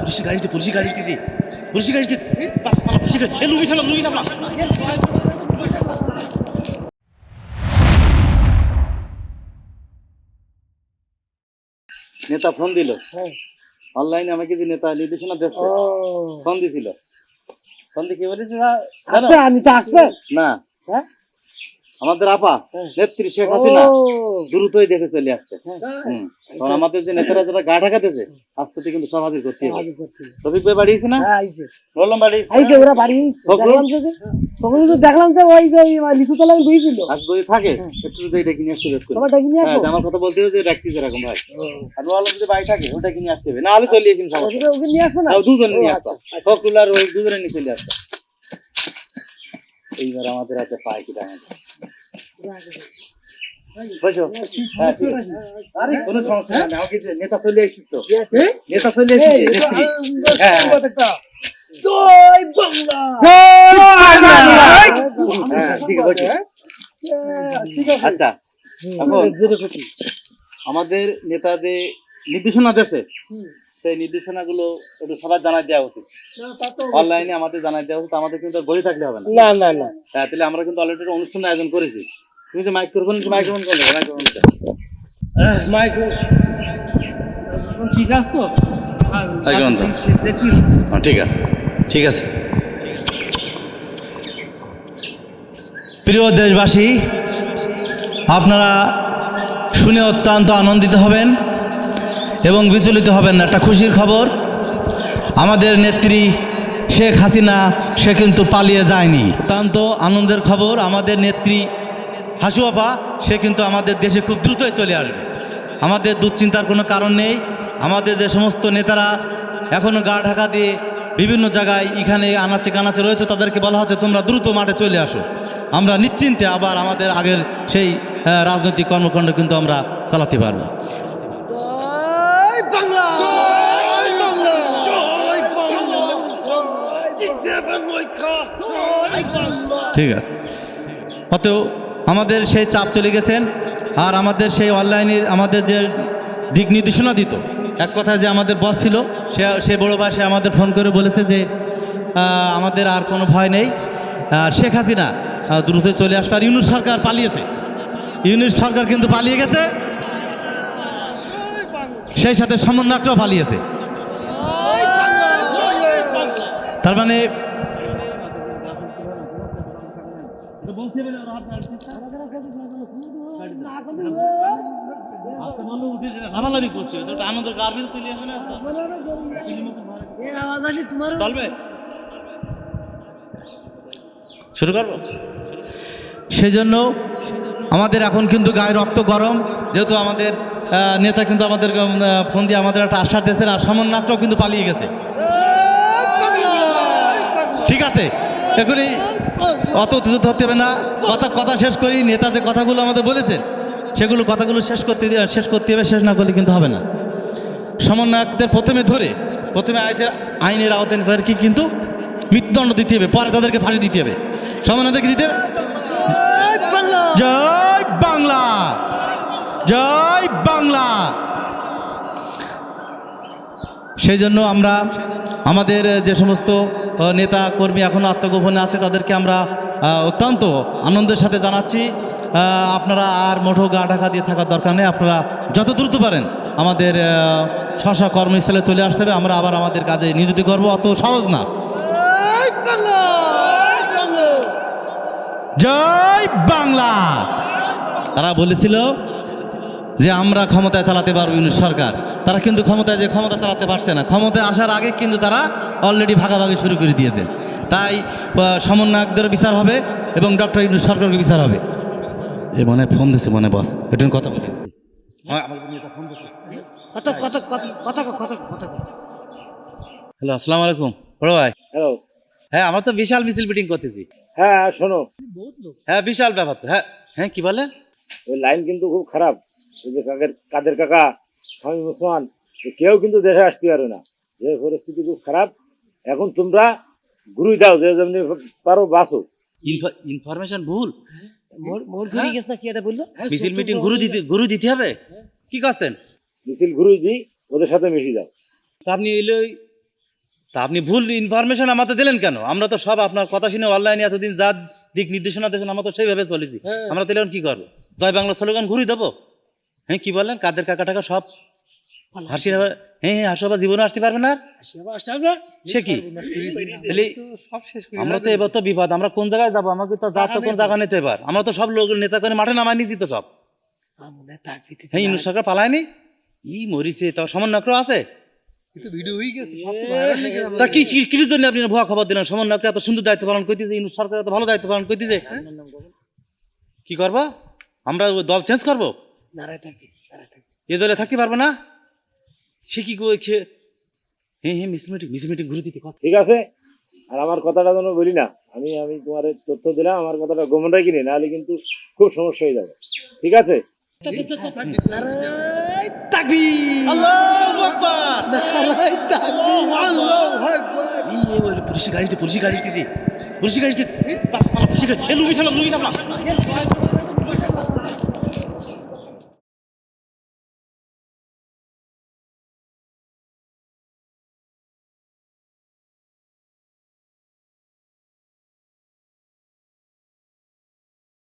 পুলিশের গাড়িতে পুলিশের গাড়ি দিতে পুলিশের গাড়ি দিতে পুলিশের গাড়ি লুবি সামলা লুবি সামলা নেতা ফোন দিল। অনলাইনে আমাকে যে নেতা নির্দেশনা দিচ্ছে ফোন দিছিল। ফোন দিয়ে কি বলেছে? না আসবে? না। হ্যাঁ? আমাদের আপা নেত্রী শেখ হাসিনা দ্রুতই দেখে চলে আসছে। কারণ আমাদের যে নেতারা যারা গা ঢাকাতেছে আসতে কিন্তু সব হাজির করতে হবে। রফিক ভাই বাড়িয়েছে না? হ্যাঁ বললাম বাড়িয়েছে ওরা বাড়ি আইছে। তখন? দেখলাম যে তো দেখলাম যে ওই যে লিচু আর যদি থাকে একটু যে এটা কিনে আসতে বের সবাই হ্যাঁ আমার কথা বলতে হবে যে এরকম ভাই? আর বললাম যদি বাড়ি থাকে ওটা কিনে আসতে হবে। না হলে চলে সবাই ওকে নিয়ে আসব না? দুজন নিয়ে আচ্ছা, ফকরুল আর ওই দুজনে নিয়ে চলে আসতো এইবার আমাদের হাতে পায় কি বসো। হ্যাঁ। আরে কোনো সমস্যা নেই আমাকে নেতা চলে আসছিস তো? নেতা চলে এই, এসেছে নেত্রী। জয় বাংলা। ঠিক আছে বসো। ঠিক আছে। আচ্ছা এখন আমাদের নেতাদের নির্দেশনা দিয়েছে। সেই নির্দেশনাগুলো একটু সবার জানাই দেওয়া উচিত। অনলাইনে আমাদের জানাই দেওয়া উচিত আমাদের কিন্তু বই থাকলে হবে না। না না হ্যাঁ তাহলে আমরা কিন্তু অলরেডি একটা অনুষ্ঠান আয়োজন করেছি। তুমি যে মাইক্রোফোন মাইক্রোফোন করলে মাইক্রোফোন মাইক ঠিক আছে তো? তো। ঠিক আছে। ঠিক আছে। প্রিয় দেশবাসী আপনারা শুনে অত্যন্ত আনন্দিত হবেন। এবং বিচলিত হবেন না। একটা খুশির খবর, আমাদের নেত্রী শেখ হাসিনা, সে কিন্তু পালিয়ে যায়নি। অত্যন্ত আনন্দের খবর, আমাদের নেত্রী হাসুয়াপা সে কিন্তু আমাদের দেশে খুব দ্রুতই চলে আসবে। আমাদের দুশ্চিন্তার কোনো কারণ নেই। আমাদের যে সমস্ত নেতারা এখনও গা ঢাকা দিয়ে বিভিন্ন জায়গায় এখানে আনাচে কানাচে রয়েছে, তাদেরকে বলা হচ্ছে, তোমরা দ্রুত মাঠে চলে আসো। আমরা নিশ্চিন্তে আবার আমাদের আগের সেই রাজনৈতিক কর্মকাণ্ড কিন্তু আমরা চালাতে পারব। ঠিক আছে। অতএব আমাদের সেই চাপ চলে গেছেন আর আমাদের সেই অনলাইনের আমাদের যে দিক নির্দেশনা দিত, এক কথায় যে আমাদের বস ছিল, সে সে বড় ভাই সে আমাদের ফোন করে বলেছে যে আমাদের আর কোনো ভয় নেই। আর শেখ হাসিনা দ্রুত চলে আসবে। আর ইউনুস সরকার পালিয়েছে। ইউনুস সরকার কিন্তু পালিয়ে গেছে। সেই সাথে সমন্বয়করাও পালিয়েছে। তার মানে লাভালাভি করছে ওটা আমাদের গার্মেন্টস চলে আসে না? আওয়াজ আসলে তোমার চলবে। শুরু করব? সেই জন্য আমাদের এখন কিন্তু গায়ে রক্ত গরম যেহেতু আমাদের নেতা কিন্তু আমাদের ফোন দিয়ে আমাদের একটা আশ্বাস দিয়েছেন আর সমন্বয়করাও কিন্তু পালিয়ে গেছে। ঠিক আছে? এখনই অত উত্তেজিত হতে হবে না। কথা কথা শেষ করি নেতা যে কথাগুলো আমাদের বলেছেন সেগুলো কথাগুলো শেষ করতে শেষ করতে হবে শেষ না করলে কিন্তু হবে না। সমন্বয়কদের প্রথমে ধরে প্রথমে আইনের আইনের আওতায় তাদেরকে কিন্তু মৃত্যুদণ্ড দিতে হবে পরে তাদেরকে ফাঁসি দিতে হবে। সমন্বয়কদেরকে দিতে হবে? জয় বাংলা! জয় বাংলা! সেই জন্য আমরা আমাদের যে সমস্ত নেতা কর্মী এখনও আত্মগোপনে আছে তাদেরকে আমরা অত্যন্ত আনন্দের সাথে জানাচ্ছি। আপনারা আর মোটো গা ঢাকা দিয়ে থাকার দরকার নেই। আপনারা যত দ্রুত পারেন আমাদের স্ব কর্মস্থলে চলে আসতে হবে। আমরা আবার আমাদের কাজে নিয়োজিত করব। অত সহজ না। জয় বাংলা! তারা বলেছিল যে আমরা ক্ষমতায় চালাতে পারব ইউনিট সরকার। তারা কিন্তু ক্ষমতায় যে ক্ষমতা চালাতে পারছে না। ক্ষমতায় আসার আগে কিন্তু তারা অলরেডি ভাগাভাগি শুরু করে দিয়েছে। তাই সমন্বয়কদের বিচার হবে এবং ডক্টর ইউনুস সরকারকে বিচার হবে। এ মনে ফোন দিছে মনে বস। একটু কথা বলি। কত কত কত কত কত কত কত হ্যালো আসসালামু আলাইকুম। বড় ভাই। হ্যালো। হ্যাঁ আমরা তো বিশাল মিছিল মিটিং করতেছি। হ্যাঁ শোনো। হ্যাঁ বিশাল ব্যাপার তো। হ্যাঁ হ্যাঁ কি বলে? ওই লাইন কিন্তু খুব খারাপ। যে কাকের কাদের কাকা স্বামী মুসলমান কেউ কিন্তু দেশে আসতে পারে না। যে পরিস্থিতি খুব খারাপ এখন তোমরা ঘুরে যাও যে যেমনি পারো বাসো ইনফরমেশন ভুল? মোর ঘুরে গেছে না কি এটা বলল? মিছিল মিটিং গুরু দিতে গুরু দিতে হবে? কি করছেন? মিছিল দিই ওদের সাথে মিশে যাও। তা আপনি এলো তা আপনি ভুল ইনফরমেশন আমাদের দিলেন কেন? আমরা তো সব আপনার কথা শুনে অনলাইনে এতদিন যা দিক নির্দেশনা দিয়েছেন আমরা তো সেইভাবে চলেছি। আমরা তাহলে এখন কি করব? জয় বাংলা স্লোগান ঘুরি দেবো? হ্যাঁ কি বললেন? কাদের কাকা টাকা সব? হাসি হ্যাঁ হ্যাঁ হাসবা জীবনে আসতে পারবে না? সে কি? আমরা তো এবার তো বিপদ। আমরা কোন জায়গায় যাব? আমাকে তো যা তো কোন জায়গা নিতে এবার। আমরা তো সব লোক নেতা করে মাঠে নামাই নিয়েছি তো সব। হ্যাঁ ইনু সরকার পালায়নি? ই মরিছে তার সমন্বয় আছে? হয়ে তো হয়ে কি কিসের জন্য আপনি ভুয়া খবর দিলেন? সমন্বয় এত সুন্দর দায়িত্ব পালন করতেছে ইনু সরকার এত ভালো দায়িত্ব পালন করতেছে। কি করবা? আমরা দল চেঞ্জ করব? নারায় থাকবি নারায় থাকবি এ দলে থাকতে পারব না? সে কি করে সে- হ্যাঁ হ্যাঁ মিছিল মিটিং মিছিল মিটিং ঘুরে দিতে ঠিক আছে আর আমার কথাটা যেন বলি না আমি আমি তোমার তথ্য দিলাম আমার কথাটা গোমন রাখি নি নাহলে কিন্তু খুব সমস্যা হয়ে যাবে। ঠিক আছে? ওই পুলিশ গাড়িতে পুলিশ গাড়িতে পুলিশ গাড়িতে পালা পুলিশ গাড়ি লুবি সামলা